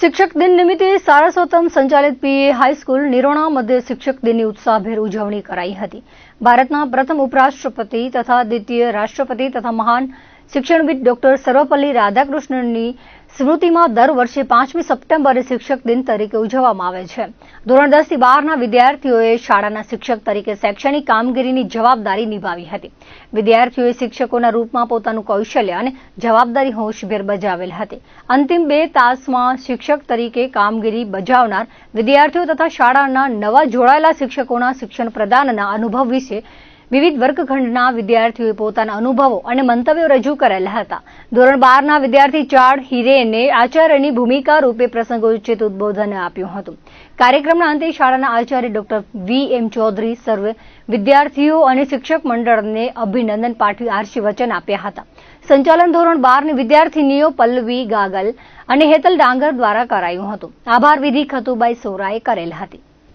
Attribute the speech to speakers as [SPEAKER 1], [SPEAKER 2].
[SPEAKER 1] શિક્ષક દિન નિમિત્તે સારસ્વતમ સંચાલિત પીએ હાઈસ્કૂલ નિરોણા મધ્ય શિક્ષક દિનની ઉત્સાહભેર ઉજવણી કરાઈ હતી. ભારતના પ્રથમ ઉપરાષ્ટ્રપતિ તથા દ્વિતીય રાષ્ટ્રપતિ તથા મહાન શિક્ષણવિદ ડોક્ટર સર્વપલ્લી રાધાકૃષ્ણનની સ્મૃતિમાં દર વર્ષે પાંચમી સપ્ટેમ્બરે શિક્ષક દિન તરીકે ઉજવવામાં આવે છે. ધોરણ દસથી બારના વિદ્યાર્થીઓએ શાળાના શિક્ષક તરીકે શૈક્ષણિક કામગીરીની જવાબદારી નિભાવી હતી. વિદ્યાર્થીઓએ શિક્ષકોના રૂપમાં પોતાનું કૌશલ્ય અને જવાબદારી હોશભેર બજાવેલ હતી. અંતિમ બે તાસમાં શિક્ષક તરીકે કામગીરી બજાવનાર વિદ્યાર્થીઓ તથા શાળાના નવા જોડાયેલા શિક્ષકોના શિક્ષણ પ્રદાનના અનુભવ વિશે વિવિધ વર્ગખંડના વિદ્યાર્થીઓએ પોતાના અનુભવો અને મંતવ્યો રજૂ કરેલા હતા. ધોરણ બારના વિદ્યાર્થી ચાડ હિરેને આચાર્યની ભૂમિકા રૂપે પ્રસંગોચિત ઉદબોધન આપ્યું હતું. કાર્યક્રમના અંતે શાળાના આચાર્ય ડોક્ટર વી એમ ચૌધરી સર્વે વિદ્યાર્થીઓ અને શિક્ષક મંડળને અભિનંદન પાઠવી આશીર્વચન આપ્યા હતા. સંચાલન ધોરણ બારની વિદ્યાર્થીનીઓ પલ્લવી ગાગલ અને હેતલ ડાંગર દ્વારા કરાયું હતું. આભાર વિધિ ખતુબાઈ સોરાએ કરેલ હતી.